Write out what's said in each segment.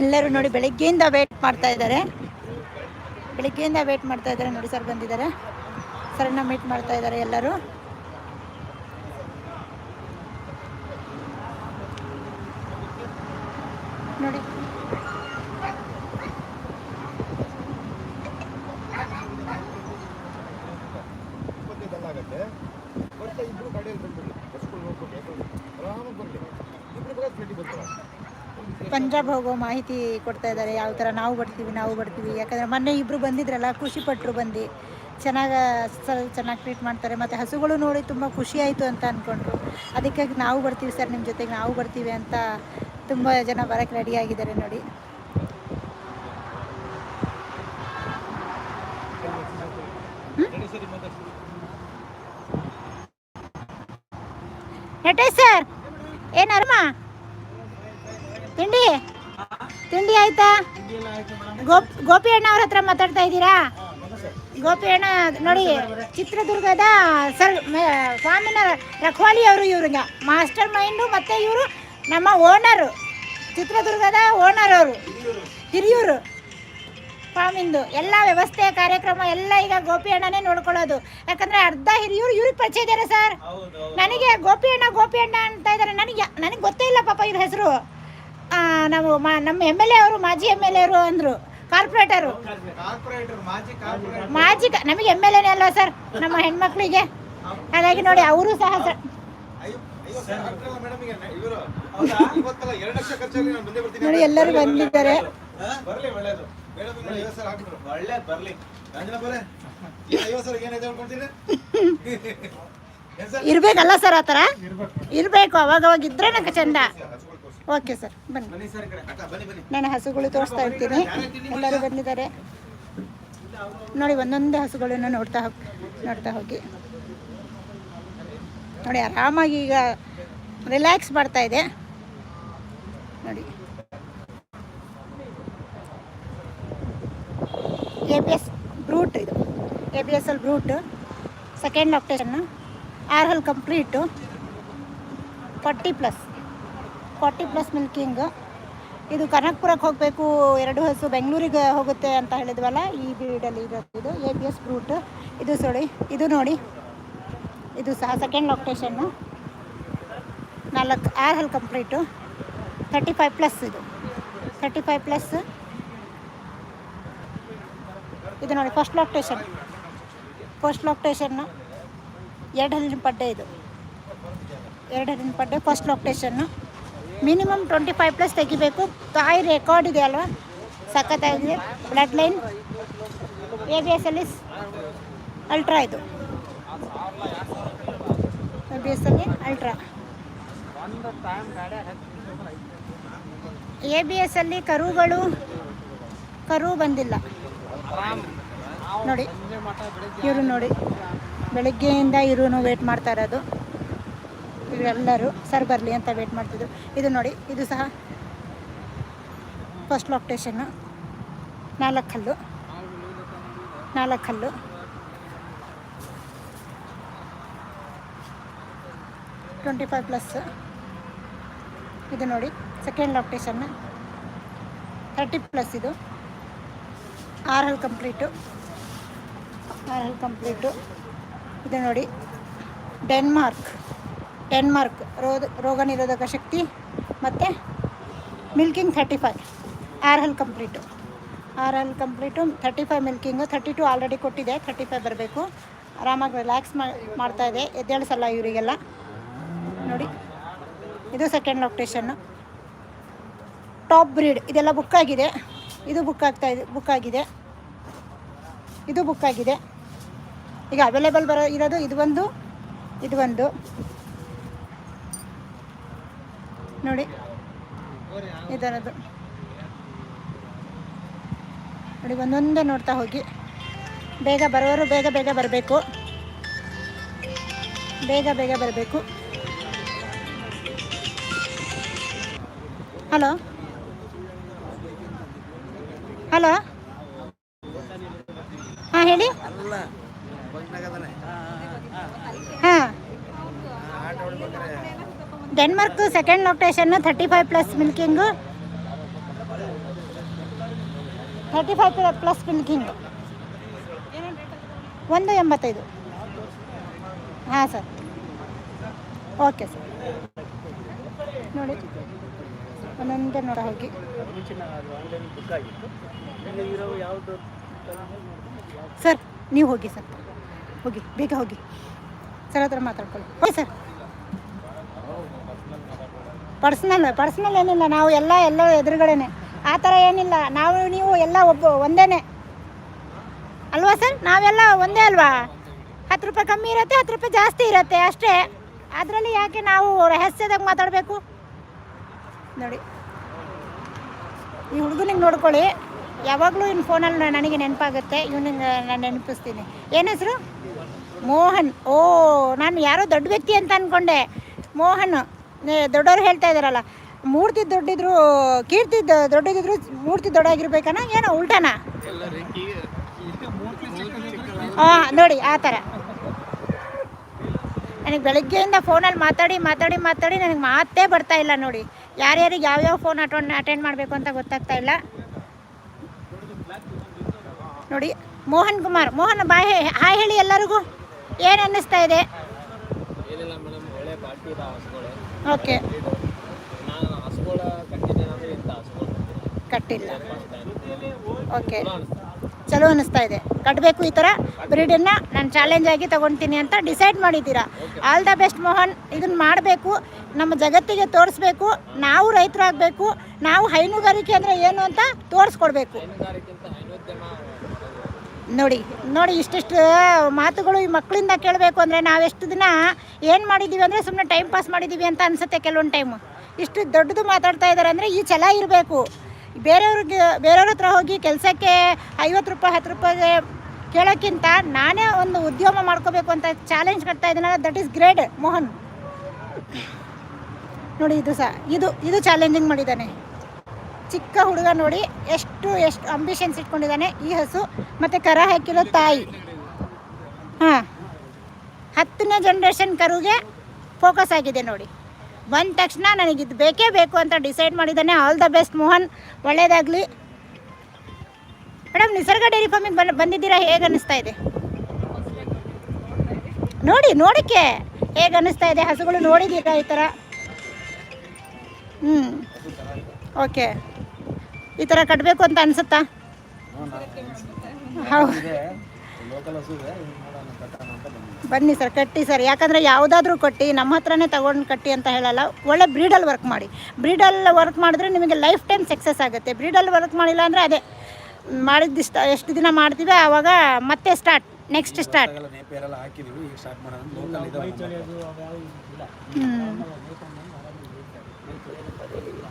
ಎಲ್ಲರೂ ನೋಡಿ, ಬೆಳಿಗ್ಗೆಯಿಂದ ವೇಟ್ ಮಾಡ್ತಾ ಇದ್ದಾರೆ. ಬೆಳಿಗ್ಗೆಯಿಂದ ವೇಟ್ ಮಾಡ್ತಾ ಇದ್ದಾರೆ. ನೋಡಿ ಸರ್ ಬಂದಿದ್ದಾರೆ. ಸರ್ನ ಮೀಟ್ ಮಾಡ್ತಾ ಇದ್ದಾರೆ ಎಲ್ಲರೂ. ನೋಡಿ. ಪಂಜಾಬ್ ಹೋಗೋ ಮಾಹಿತಿ ಕೊಡ್ತಾ ಇದ್ದಾರೆ, ಯಾವ ಥರ ನಾವು ಬರ್ತೀವಿ ನಾವು ಬರ್ತೀವಿ. ಯಾಕಂದರೆ ಮೊನ್ನೆ ಇಬ್ಬರು ಬಂದಿದ್ರಲ್ಲ ಖುಷಿ ಪಟ್ಟರು ಬಂದು. ಚೆನ್ನಾಗಿ ಚೆನ್ನಾಗಿ ಟ್ರೀಟ್ ಮಾಡ್ತಾರೆ. ಮತ್ತು ಹಸುಗಳು ನೋಡಿ ತುಂಬ ಖುಷಿ ಆಯಿತು ಅಂತ ಅಂದ್ಕೊಂಡ್ರು ಅದಕ್ಕಾಗಿ ನಾವು ಬರ್ತೀವಿ ಸರ್ ನಿಮ್ಮ ಜೊತೆಗೆ ನಾವು ಬರ್ತೀವಿ ಅಂತ ತುಂಬ ಜನ ಬರೋಕ್ಕೆ ರೆಡಿ ಆಗಿದ್ದಾರೆ ನೋಡಿ. ಸರ್, ಏನು ಅರ್ಮ? ತಿಂಡಿ? ತಿಂಡಿ ಆಯ್ತಾ? ಗೋಪ್ ಗೋಪಿ ಅಣ್ಣ ಅವ್ರ ಹತ್ರ ಮಾತಾಡ್ತಾ ಇದ್ದೀರಾ? ಗೋಪಿ ಅಣ್ಣ ನೋಡಿ ಚಿತ್ರದುರ್ಗದ ಸರ್ ಸ್ವಾಮಿನ ರಖವಾಲಿ ಅವರು ಇವ್ರಿಗೆ ಮಾಸ್ಟರ್ ಮೈಂಡು ಮತ್ತು ಇವರು ನಮ್ಮ ಓನರು. ಚಿತ್ರದುರ್ಗದ ಓನರ್ ಅವರು. ಹಿರಿಯೂರು. ಫಾರ್ಮಿಂದು ಎಲ್ಲ ವ್ಯವಸ್ಥೆ ಕಾರ್ಯಕ್ರಮ ಎಲ್ಲ ಈಗ ಗೋಪಿ ಅಣ್ಣನೇ ನೋಡ್ಕೊಳ್ಳೋದು. ಯಾಕಂದ್ರೆ ಅರ್ಧ ಹಿರಿಯೂರು ಇವ್ರಿಗೆ ಪರಿಚಯ ಇದ್ದಾರೆ ಸರ್. ನನಗೆ ಗೋಪಿ ಅಣ್ಣ ಗೋಪಿ ಅಣ್ಣ ಅಂತ ಇದ್ದಾರೆ. ನನಗೆ ನನಗೆ ಗೊತ್ತೇ ಇಲ್ಲ ಪಾಪ ಇವ್ರ ಹೆಸರು. ನಾವು ಮಾ ನಮ್ಮ ಎಂ ಎಲ್ ಎ ಅವರು ಮಾಜಿ ಎಂ ಎಲ್ ಎ ಅವರು ಅಂದರು. ಕಾರ್ಪೊರೇಟರು. ಮಾಜಿ ನಮಗೆ ಎಂ ಎಲ್ ಎನೇ ಅಲ್ವಾ ಸರ್? ನಮ್ಮ ಹೆಣ್ಮಕ್ಳಿಗೆ. ಹಾಗಾಗಿ ನೋಡಿ ಅವರು ಸಹ ನೋಡಿ ಎಲ್ಲರೂ ಬಂದಿದ್ದಾರೆ. ಇರ್ಬೇಕಲ್ಲ ಸರ್ ಆತರ ಇರ್ಬೇಕು ಇರಬೇಕು ಅವಾಗ ಅವಾಗ ಇದ್ರೆ ನಂಗೆ ಚಂದ. ಓಕೆ ಸರ್ ಬನ್ನಿ. ನಾನು ಹಸುಗಳು ತೋರಿಸ್ತಾ ಇರ್ತೀನಿ. ಎಲ್ಲರೂ ಬಂದಿದ್ದಾರೆ. ನೋಡಿ ಒಂದೊಂದೇ ಹಸುಗಳನ್ನು ನೋಡ್ತಾ ಹೋಗಿ ನೋಡ್ತಾ ಹೋಗಿ. ನೋಡಿ ಆರಾಮಾಗಿ ಈಗ ರಿಲ್ಯಾಕ್ಸ್ ಮಾಡ್ತಾ ಇದೆ. ನೋಡಿ. ಎ ಬಿ ಎಸ್ ಬ್ರೂಟ್ ಇದು. ಎ ಬಿ ಎಸ್ ಎಲ್ ಬ್ರೂಟ್ ಸೆಕೆಂಡ್ ಆಪ್ಟೇಷನ್ನು ಆರ್ ಹಲ್ complete forty plus forty plus milking ಇದು ಕನಕಪುರಕ್ಕೆ ಹೋಗಬೇಕು, ಎರಡು ಹಸು ಬೆಂಗಳೂರಿಗೆ ಹೋಗುತ್ತೆ ಅಂತ ಹೇಳಿದ್ವಲ್ಲ, ಈ ಬೀಡಲ್ಲಿ ಇರೋದು ಇದು ಎ ಪಿ ಎಸ್ ಫ್ರೂಟ್ ಇದು ಸೊಳಿ ಇದು ನೋಡಿ. ಇದು ಸಹ ಸೆಕೆಂಡ್ ಲೊಕೇಶನ್ನು ನಾಲ್ಕು, ಆರ್ ಹಲ್ ಕಂಪ್ಲೀಟು ತರ್ಟಿ ಫೈವ್ ಪ್ಲಸ್ ಇದು. ತರ್ಟಿ ಫೈವ್ ಪ್ಲಸ್ ಇದು ನೋಡಿ ಫಸ್ಟ್ ಲೊಕೇಶನ್ ಫಸ್ಟ್ ಲೊಕೇಶನ್ನು ಎರಡು ಹಲ್ಲಿನ ಪಡ್ಡೆ ಇದು. ಎರಡು ಹಲ್ಲಿನ ಪಡ್ಡೆ first lactation minimum twenty five plus ತೆಗಿಬೇಕು. ತಾಯಿ ರೆಕಾರ್ಡ್ ಇದೆ ಅಲ್ವಾ? ಸಖತ್ತಾಗಿದೆ. Blood line A B S ಅಲ್ಲಿ ಅಲ್ಟ್ರಾ ಇದು. ಎ ಬಿ ಎಸ್ ಅಲ್ಲಿ ಅಲ್ಟ್ರಾ ಎ ಬಿ ಎಸ್ ಅಲ್ಲಿ ಕರುಗಳು, ಕರು ಬಂದಿಲ್ಲ. ನೋಡಿ, ಇವರು ನೋಡಿ. ಬೆಳಗ್ಗೆಯಿಂದ ಇವರು ವೇಟ್ ಮಾಡ್ತಾ ಇರೋದು. ಇವರೆಲ್ಲರೂ ಸರ್ ಬರಲಿ ಅಂತ ವೇಟ್ ಮಾಡ್ತಿದ್ರು. ಇದು ನೋಡಿ, ಇದು ಸಹ ಫಸ್ಟ್ ಲೊಕ್ಟೇಷನ್ನು ನಾಲ್ಕು ಕಲ್ಲು ನಾಲ್ಕು ಕಲ್ಲು ಟ್ವೆಂಟಿ ಫೈವ್ ಪ್ಲಸ್ ಇದು ನೋಡಿ ಸೆಕೆಂಡ್ ಲೊಕ್ಟೇಷನ್ನು ತರ್ಟಿ ಪ್ಲಸ್ ಇದು. ಆರ್ ಹಲ್ ಕಂಪ್ಲೀಟು ಆರ್ ಹಲ್ ಕಂಪ್ಲೀಟು ಇದು ನೋಡಿ ಡೆನ್ಮಾರ್ಕ್ ಡೆನ್ಮಾರ್ಕ್ ರೋಗ ರೋಗ ನಿರೋಧಕ ಶಕ್ತಿ ಮತ್ತು ಮಿಲ್ಕಿಂಗ್ ಥರ್ಟಿ ಫೈವ್, ಆರ್ ಎಲ್ ಕಂಪ್ಲೀಟು. ಆರ್ L complete, thirty five milking, thirty two already ಕೊಟ್ಟಿದೆ, ಥರ್ಟಿ ಫೈವ್ ಬರಬೇಕು. ಆರಾಮಾಗಿ ರಿಲ್ಯಾಕ್ಸ್ ಮಾಡ್ತಾ ಇದೆ, ಎದ್ದೇಳಿಸಲ್ಲ ಇವರಿಗೆಲ್ಲ. ನೋಡಿ, ಇದು ಸೆಕೆಂಡ್ ಲೊಕೇಶನ್ನು ಟಾಪ್ ಬ್ರೀಡ್ ಇದೆಲ್ಲ ಬುಕ್ ಆಗಿದೆ. ಇದು ಬುಕ್ ಆಗ್ತಾ ಇದೆ ಬುಕ್ ಆಗಿದೆ. ಇದು ಬುಕ್ ಆಗಿದೆ. ಈಗ ಅವೈಲೇಬಲ್ ಬರೋ ಇರೋದು ಇದು ಒಂದು ಇದು ಒಂದು. ನೋಡಿ ಇದರದ್ದು ನೋಡಿ ಒಂದೊಂದೇ ನೋಡ್ತಾ ಹೋಗಿ. ಬೇಗ ಬರೋರು ಬೇಗ ಬೇಗ ಬರಬೇಕು. ಬೇಗ ಬೇಗ ಬರಬೇಕು. ಹಲೋ? ಹಲೋ? ಹಾಂ ಹೇಳಿ. ಹಾಂ. Denmark second lactation thirty five plus milking. Thirty five plus milking. ಒಂದು ಎಂಬತ್ತೈದು. ಹಾಂ, ಸರ್. Okay, sir. ನೋಡಿ. ಒಂದೊಂದೇ ನೋಡ ಹೋಗಿ. ಸರ್, ನೀವು ಹೋಗಿ, ಸರ್. ಹೋಗಿ, ಬೇಗ ಹೋಗಿ. ಸರ್, ಹತ್ರ ಮಾತಾಡ್ಕೊಳ್ಳಿ. Okay, sir. ಪರ್ಸ್ನಲ್ ಪರ್ಸ್ನಲ್ ಏನಿಲ್ಲ, ನಾವು ಎಲ್ಲ ಎಲ್ಲ ಎದುರುಗಡೆನೆ. ಆ ಥರ ಏನಿಲ್ಲ, ನಾವು, ನೀವು ಎಲ್ಲ ಒಬ್ಬ, ಒಂದೇನೆ. ಅಲ್ವಾ ಸರ್? ನಾವೆಲ್ಲ ಒಂದೇ ಅಲ್ವಾ? ಹತ್ತು ರೂಪಾಯಿ ಕಮ್ಮಿ ಇರುತ್ತೆ, ಹತ್ತು ರೂಪಾಯಿ ಜಾಸ್ತಿ ಇರುತ್ತೆ, ಅಷ್ಟೇ. ಅದರಲ್ಲಿ ಯಾಕೆ ನಾವು ರಹಸ್ಯದಾಗ ಮಾತಾಡಬೇಕು? ನೋಡಿ. ಈ ಹುಡುಗನಿಗೆ ನೋಡ್ಕೊಳ್ಳಿ. ಯಾವಾಗಲೂ ಇನ್ನು ಫೋನಲ್ಲಿ ನನಗೆ ನೆನಪಾಗುತ್ತೆ, ಇವನಿಗೆ ನಾನು ನೆನಪಿಸ್ತೀನಿ. ಏನು ಹೆಸರು? ಮೋಹನ್. ಓ, ನಾನು ಯಾರೋ ದೊಡ್ಡ ವ್ಯಕ್ತಿ ಅಂತ ಅಂದ್ಕೊಂಡೆ ಮೋಹನ್. ದೊಡ್ಡವ್ರು ಹೇಳ್ತಾ ಇದ್ದಾರಲ್ಲ ಮೂರ್ತಿ ದೊಡ್ಡಿದ್ರು, ಕೀರ್ತಿ ದೊಡ್ಡದಿದ್ರು ಮೂರ್ತಿ ದೊಡ್ಡಾಗಿರ್ಬೇಕನ, ಏನೋ ಉಲ್ಟಾನ? ಹಾಂ ನೋಡಿ, ಆ ಥರ. ನನಗೆ ಬೆಳಗ್ಗೆಯಿಂದ ಫೋನಲ್ಲಿ ಮಾತಾಡಿ ಮಾತಾಡಿ ಮಾತಾಡಿ ನನಗೆ ಮಾತೇ ಬರ್ತಾ ಇಲ್ಲ ನೋಡಿ. ಯಾರ್ಯಾರಿಗೆ ಯಾವ್ಯಾವ ಫೋನ್ ಅಟೆಂಡ್ ಅಟೆಂಡ್ ಮಾಡಬೇಕು ಅಂತ ಗೊತ್ತಾಗ್ತಾ ಇಲ್ಲ. ನೋಡಿ, ಮೋಹನ್ ಕುಮಾರ್, ಮೋಹನ್, ಬಾಯ್ ಹಾಯ್ ಹೇಳಿ ಎಲ್ಲರಿಗೂ. ಏನು ಅನ್ನಿಸ್ತಾ ಇದೆ? ಓಕೆ. ಕಟ್ಟಿಲ್ಲ. ಓಕೆ. ಚಲೋ ಅನ್ನಿಸ್ತಾ ಇದೆ. ಕಟ್ಟಬೇಕು ಈ ಥರ? ಬ್ರೀಡನ್ನು ನಾನು ಚಾಲೆಂಜ್ ಆಗಿ ತಗೊಳ್ತೀನಿ ಅಂತ ಡಿಸೈಡ್ ಮಾಡಿದ್ದೀರಾ? All the best Mohan. ಇದನ್ನು ಮಾಡಬೇಕು. ನಮ್ಮ ಜಗತ್ತಿಗೆ ತೋರಿಸ್ಬೇಕು. ನಾವು ರೈತರಾಗಬೇಕು. ನಾವು ಹೈನುಗಾರಿಕೆ ಅಂದರೆ ಏನು ಅಂತ ತೋರಿಸ್ಕೊಡ್ಬೇಕು. ನೋಡಿ ನೋಡಿ ಇಷ್ಟಿಷ್ಟು ಮಾತುಗಳು ಈ ಮಕ್ಕಳಿಂದ ಕೇಳಬೇಕು ಅಂದರೆ ನಾವೆಷ್ಟು ದಿನ ಏನು ಮಾಡಿದ್ದೀವಿ ಅಂದರೆ ಸುಮ್ಮನೆ ಟೈಮ್ ಪಾಸ್ ಮಾಡಿದ್ದೀವಿ ಅಂತ ಅನಿಸುತ್ತೆ ಕೆಲವೊಂದು ಟೈಮು ಇಷ್ಟು ದೊಡ್ಡದು ಮಾತಾಡ್ತಾ ಇದ್ದಾರೆ ಅಂದರೆ ಈ ಛಲ ಇರಬೇಕು. ಬೇರೆಯವ್ರಿಗೆ, ಬೇರೆಯವ್ರ ಹತ್ರ ಹೋಗಿ ಕೆಲಸಕ್ಕೆ ಐವತ್ತು ರೂಪಾಯಿ, ಹತ್ತು ರೂಪಾಯಿಗೆ ಕೇಳೋಕ್ಕಿಂತ ನಾನೇ ಒಂದು ಉದ್ಯಮ ಮಾಡ್ಕೋಬೇಕು ಅಂತ ಚಾಲೆಂಜ್ ಕಟ್ತಾ ಇದ್ದೀನಲ್ಲ ದಟ್ ಈಸ್ ಗ್ರೇಟ್ ಮೋಹನ್. ನೋಡಿ, ಇದು ಸಹ, ಇದು ಇದು ಚಾಲೆಂಜಿಂಗ್ ಮಾಡಿದ್ದಾನೆ. ಚಿಕ್ಕ ಹುಡುಗ ನೋಡಿ ಎಷ್ಟು ಎಷ್ಟು ಅಂಬಿಷನ್ಸ್ ಇಟ್ಕೊಂಡಿದ್ದಾನೆ. ಈ ಹಸು ಮತ್ತು ಕರ ಹಾಕಿರೋ ತಾಯಿ. ಹಾಂ. ಹತ್ತನೇ ಜನ್ರೇಷನ್ ಕರುಗೆ ಫೋಕಸ್ ಆಗಿದೆ ನೋಡಿ. ಬಂದ ತಕ್ಷಣ ನನಗಿದು ಬೇಕೇ ಬೇಕು ಅಂತ ಡಿಸೈಡ್ ಮಾಡಿದ್ದಾನೆ. All the best Mohan. ಒಳ್ಳೆಯದಾಗಲಿ ಮೇಡಮ್, ನಿಸರ್ಗ ಡೈರಿ ಫಾರ್ಮಿಗೆ ಬಂದು, ಬಂದಿದ್ದೀರಾ? ಹೇಗೆ ಅನ್ನಿಸ್ತಾ ಇದೆ? ನೋಡಿ, ನೋಡಕ್ಕೆ ಹೇಗೆ ಅನ್ನಿಸ್ತಾ ಇದೆ? ಹಸುಗಳು ನೋಡಿದ್ದೀರಾ ಈ ಥರ? ಹ್ಞೂ ಓಕೆ. ಈ ಥರ ಕಟ್ಟಬೇಕು ಅಂತ ಅನಿಸುತ್ತಾ? ಬನ್ನಿ ಸರ್ ಕಟ್ಟಿ ಸರ್. ಯಾಕಂದರೆ ಯಾವುದಾದ್ರೂ ಕೊಟ್ಟು ನಮ್ಮ ಹತ್ರನೇ ತಗೊಂಡು ಕಟ್ಟಿ ಅಂತ ಹೇಳಲ್ಲ. ಒಳ್ಳೆ ಬ್ರೀಡಲ್ ವರ್ಕ್ ಮಾಡಿ. ಬ್ರೀಡಲ್ ವರ್ಕ್ ಮಾಡಿದ್ರೆ ನಿಮಗೆ ಲೈಫ್ ಟೈಮ್ ಸಕ್ಸಸ್ ಆಗುತ್ತೆ. ಬ್ರೀಡಲ್ ವರ್ಕ್ ಮಾಡಿಲ್ಲ ಅಂದರೆ ಅದೇ. ಮಾಡಿದ್ದಿಷ್ಟ ಎಷ್ಟು ದಿನ ಮಾಡ್ತೀವಿ ಆವಾಗ ಮತ್ತೆ ಸ್ಟಾರ್ಟ್ ನೆಕ್ಸ್ಟ್ ಸ್ಟಾರ್ಟ್ ಎಲ್ಲ ನೇಪಿಯರ್ ಎಲ್ಲ ಹಾಕಿದೀವಿ ಈಗ ಸ್ಟಾರ್ಟ್ ಮಾಡೋಣ ಲೋಕಲ್ ಇದೆ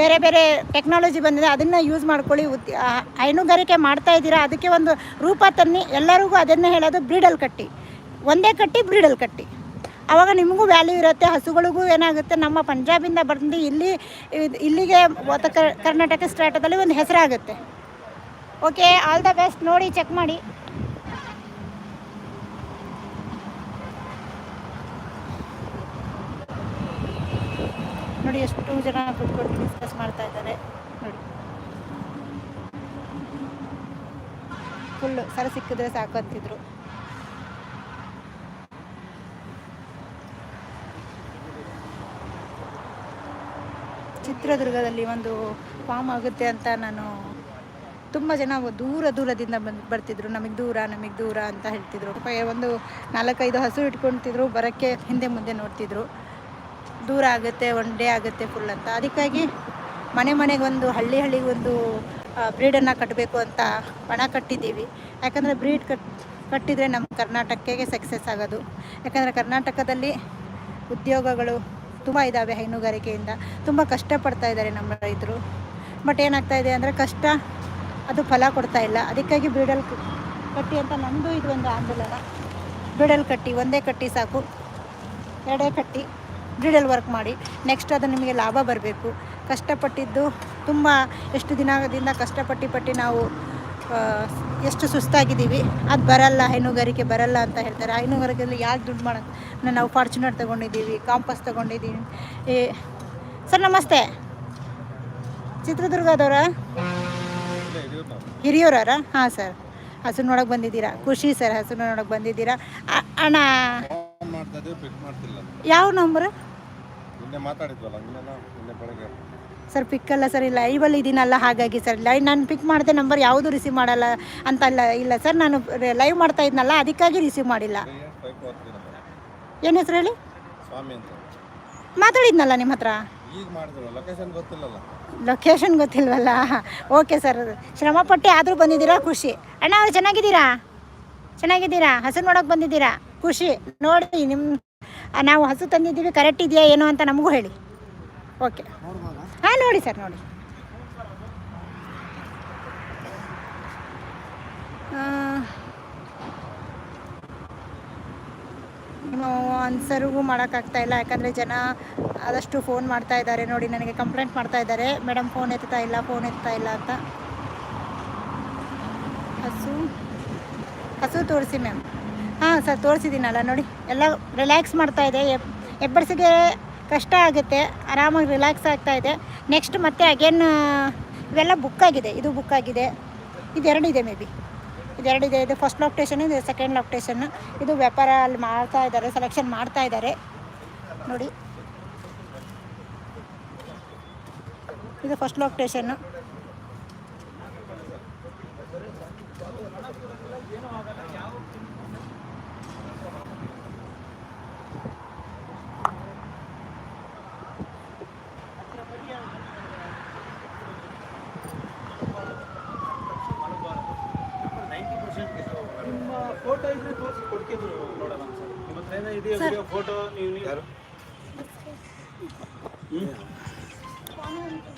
ಬೇರೆ ಬೇರೆ ಟೆಕ್ನಾಲಜಿ ಬಂದಿದೆ, ಅದನ್ನು ಯೂಸ್ ಮಾಡ್ಕೊಳ್ಳಿ. ಉತ್ ಹೈನುಗಾರಿಕೆ ಮಾಡ್ತಾ ಇದ್ದೀರಾ, ಅದಕ್ಕೆ ಒಂದು ರೂಪ ತನ್ನಿ, ಎಲ್ಲರಿಗೂ ಅದನ್ನೇ ಹೇಳೋದು ಬ್ರೀಡಲ್ ಕಟ್ಟಿ. ಒಂದೇ ಕಟ್ಟಿ, ಬ್ರೀಡಲ್ ಕಟ್ಟಿ. ಆವಾಗ ನಿಮಗೂ ವ್ಯಾಲ್ಯೂ ಇರುತ್ತೆ, ಹಸುಗಳಿಗೂ ಏನಾಗುತ್ತೆ, ನಮ್ಮ ಪಂಜಾಬಿಂದ ಬಂದು ಇಲ್ಲಿ ಇಲ್ಲಿಗೆ ಕರ್ನಾಟಕ ಸ್ಟಾಟದಲ್ಲಿ ಒಂದು ಹೆಸರಾಗುತ್ತೆ. ಓಕೆ ಆಲ್ ದ ಬೆಸ್ಟ್ ನೋಡಿ ಚೆಕ್ ಮಾಡಿ. ನೋಡಿ ಎಷ್ಟು ಜನ ಕೂತ್ಕೊಂಡು ಡಿಸ್ಕಸ್ ಮಾಡ್ತಾ ಇದ್ದಾರೆ. ನೋಡಿ. ಫುಲ್ಲು ಸರ ಸಿಕ್ಕಿದ್ರೆ ಸಾಕು ಅಂತಿದ್ರು. ಚಿತ್ರದುರ್ಗದಲ್ಲಿ ಒಂದು ಫಾರ್ಮ್ ಆಗುತ್ತೆ ಅಂತ ನಾನು ತುಂಬ ಜನ ದೂರ ದೂರದಿಂದ ಬಂದು ಬರ್ತಿದ್ರು. ನಮಗೆ ದೂರ ನಮಗೆ ದೂರ ಅಂತ ಹೇಳ್ತಿದ್ರು. ಒಂದು ನಾಲ್ಕೈದು ಹಸು ಇಟ್ಕೊಳ್ತಿದ್ರು ಬರೋಕ್ಕೆ ಹಿಂದೆ ಮುಂದೆ ನೋಡ್ತಿದ್ರು. ದೂರ ಆಗುತ್ತೆ ಒನ್ ಡೇ ಆಗುತ್ತೆ ಫುಲ್ ಅಂತ. ಅದಕ್ಕಾಗಿ ಮನೆ ಮನೆಗೆ ಒಂದು ಹಳ್ಳಿ ಹಳ್ಳಿಗೆ ಒಂದು ಬ್ರೀಡನ್ನು ಕಟ್ಟಬೇಕು ಅಂತ ಪಣ ಕಟ್ಟಿದ್ದೀವಿ. ಯಾಕಂದರೆ ಬ್ರೀಡ್ ಕಟ್, ಕಟ್ಟಿದರೆ ನಮ್ಮ ಕರ್ನಾಟಕಕ್ಕೆ ಸಕ್ಸಸ್ ಆಗೋದು. ಯಾಕಂದರೆ ಕರ್ನಾಟಕದಲ್ಲಿ ಉದ್ಯೋಗಗಳು ತುಂಬ ಇದ್ದಾವೆ ಹೈನುಗಾರಿಕೆಯಿಂದ. ತುಂಬ ಕಷ್ಟಪಡ್ತಾ ಇದ್ದಾರೆ ನಮ್ಮ ರೈತರು. ಬಟ್ ಏನಾಗ್ತಾ ಇದೆ ಅಂದರೆ ಕಷ್ಟ, ಅದು ಫಲ ಕೊಡ್ತಾ ಇಲ್ಲ. ಅದಕ್ಕಾಗಿ ಬ್ರೀಡಲ್ ಕಟ್ಟಿ ಅಂತ ನಮ್ಮದು ಇದು ಒಂದು ಆಂದೋಲನ. ಬ್ರೀಡಲ್ ಕಟ್ಟಿ, ಒಂದೇ ಕಟ್ಟಿ ಸಾಕು. ಎರಡೇ ಕಟ್ಟಿ. ಬ್ರೀಡಲ್ ವರ್ಕ್ ಮಾಡಿ ನೆಕ್ಸ್ಟ್ ಅದು ನಿಮಗೆ ಲಾಭ ಬರಬೇಕು. ಕಷ್ಟಪಟ್ಟಿದ್ದು ತುಂಬ ಎಷ್ಟು ದಿನದಿಂದ ಕಷ್ಟಪಟ್ಟು ಪಟ್ಟು ನಾವು ಎಷ್ಟು ಸುಸ್ತಾಗಿದ್ದೀವಿ. ಅದು ಬರಲ್ಲ, ಹೈನುಗಾರಿಕೆ ಬರಲ್ಲ ಅಂತ ಹೇಳ್ತಾರೆ. ಹೈನುಗಾರಿಕೆಯಲ್ಲಿ ಯಾಕೆ ದುಡ್ಡು ಮಾಡೋದು ನಾವು ಫಾರ್ಚುನರ್ ತೊಗೊಂಡಿದ್ದೀವಿ ಕಾಂಪಸ್ ತೊಗೊಂಡಿದ್ದೀವಿ. ಏ, ಸರ್ ನಮಸ್ತೆ. ಚಿತ್ರದುರ್ಗದವರ? ನಾವು ಹಾಂ ಸರ್. ಹಸು ನೋಡೋಕೆ ಬಂದಿದ್ದೀರಾ. ಖುಷಿ ಸರ್, ಹಸು ನೋಡೋಕೆ ಬಂದಿದ್ದೀರಾ. ಅಣ್ಣ. ಮಾಡ್ತಾ ಇದೀವಿ ಪಿಕ್ ಮಾಡ್ತಿಲ್ಲ? ಯಾವ ನಂಬರ್ ನಿನ್ನೆ ಮಾತಾಡಿದ್ವಲ್ಲ ನಿನ್ನೆ ನಿನ್ನೆ ಬೆಳಗ್ಗೆ. ಸರ್ ಪಿಕ್ ಅಲ್ಲ ಸರ್ ಇಲ್ಲ ಲೈವಲ್ಲಿ ಇದೀನಲ್ಲ ಹಾಗಾಗಿ ಸರ್ ಲೈವ್ ನಾನು ಪಿಕ್ ಮಾಡಿದೆ ನಂಬರ್ ಯಾವುದು ರಿಸೀವ್ ಮಾಡಲ್ಲ ಅಂತ ಅಲ್ಲ ಇಲ್ಲ ಸರ್ ನಾನು ಲೈವ್ ಮಾಡ್ತಾ ಇದ್ನಲ್ಲ ಅದಕ್ಕಾಗಿ ರಿಸೀವ್ ಮಾಡಿಲ್ಲ. ಏನು ಹೆಸರು ಹೇಳಿ? ಸ್ವಾಮಿ ಅಂತ. ಮಾತಾಡಿದ್ನಲ್ಲ ನಿಮ್ಮ ಹತ್ರ? ಈಗ ಮಾಡಿದ್ರು ಲೊಕೇಶನ್ ಗೊತ್ತಿಲ್ಲಲ್ಲ. ಲೊಕೇಶನ್ ಗೊತ್ತಿಲ್ವಲ್ಲ? ಓಕೆ ಸರ್ ಶ್ರಮಪಟ್ಟು ಆದರೂ ಬಂದಿದ್ದೀರಾ ಖುಷಿ. ಅಣ್ಣ ಅವ್ರು ಚೆನ್ನಾಗಿದ್ದೀರಾ? ಚೆನ್ನಾಗಿದ್ದೀರಾ? ಹಸು ನೋಡೋಕೆ ಬಂದಿದ್ದೀರಾ? ಖುಷಿ. ನೋಡಿ ನಿಮ್ಮ ನಾವು ಹಸು ತಂದಿದ್ದೀವಿ ಕರೆಕ್ಟ್ ಇದೆಯಾ ಏನೋ ಅಂತ ನಮಗೂ ಹೇಳಿ. ಓಕೆ ಹಾಂ, ನೋಡಿ ಸರ್, ನೋಡಿ. ಆನ್ಸರ್ಗೂ ಮಾಡೋಕ್ಕಾಗ್ತಾ ಇಲ್ಲ, ಯಾಕಂದರೆ ಜನ ಆದಷ್ಟು ಫೋನ್ ಮಾಡ್ತಾ ಇದ್ದಾರೆ. ನೋಡಿ, ನನಗೆ ಕಂಪ್ಲೇಂಟ್ ಮಾಡ್ತಾ ಇದ್ದಾರೆ. ಮೇಡಮ್ ಫೋನ್ ಎತ್ತಾ ಇಲ್ಲ ಫೋನ್ ಎತ್ತಾ ಇಲ್ಲ ಅಂತ. ಹಸು ಹಸು ತೋರಿಸಿ ಮ್ಯಾಮ್ ಸರ್ ತೋರಿಸಿದ್ದೀನಲ್ಲ ನೋಡಿ. ಎಲ್ಲ ರಿಲ್ಯಾಕ್ಸ್ ಮಾಡ್ತಾ ಇದೆ. ಎಬ್ ಎಬ್ಬರ್ಸಿಗೆ ಕಷ್ಟ ಆಗುತ್ತೆ. ಆರಾಮಾಗಿ ರಿಲ್ಯಾಕ್ಸ್ ಆಗ್ತಾ ಇದೆ. ನೆಕ್ಸ್ಟ್ ಮತ್ತೆ ಅಗೇನ್ ಇವೆಲ್ಲ ಬುಕ್ ಆಗಿದೆ. ಇದು ಬುಕ್ ಆಗಿದೆ. ಇದೆರಡಿದೆ ಮೇ ಬಿ ಇದೆರಡಿದೆ ಇದು. ಫಸ್ಟ್ ಲಾಕ್ಟೇಷನ್ ಇದು ಸೆಕೆಂಡ್ ಲಾಕ್ಟೇಷನ್ ಇದು ವ್ಯಾಪಾರ ಅಲ್ಲಿ ಮಾಡ್ತಾ ಇದ್ದಾರೆ ಸೆಲೆಕ್ಷನ್ ಮಾಡ್ತಾ ಇದ್ದಾರೆ. ನೋಡಿ. ಇದು ಫಸ್ಟ್ ಲಾಕ್ಟೇಷನ್ನು ನಿಮ್ಮ ಫೋಟೋ ಇದ್ರೆ ತೋರಿಸಿ ಕೊಡ್ತಿದ್ರು ನೋಡೋಣ ಸರ್ ನಿಮ್ಮ ಹತ್ರ ಏನೋ ಇದೆಯಾ ವಿಡಿಯೋ ಫೋಟೋ ನೀವು ನೀವು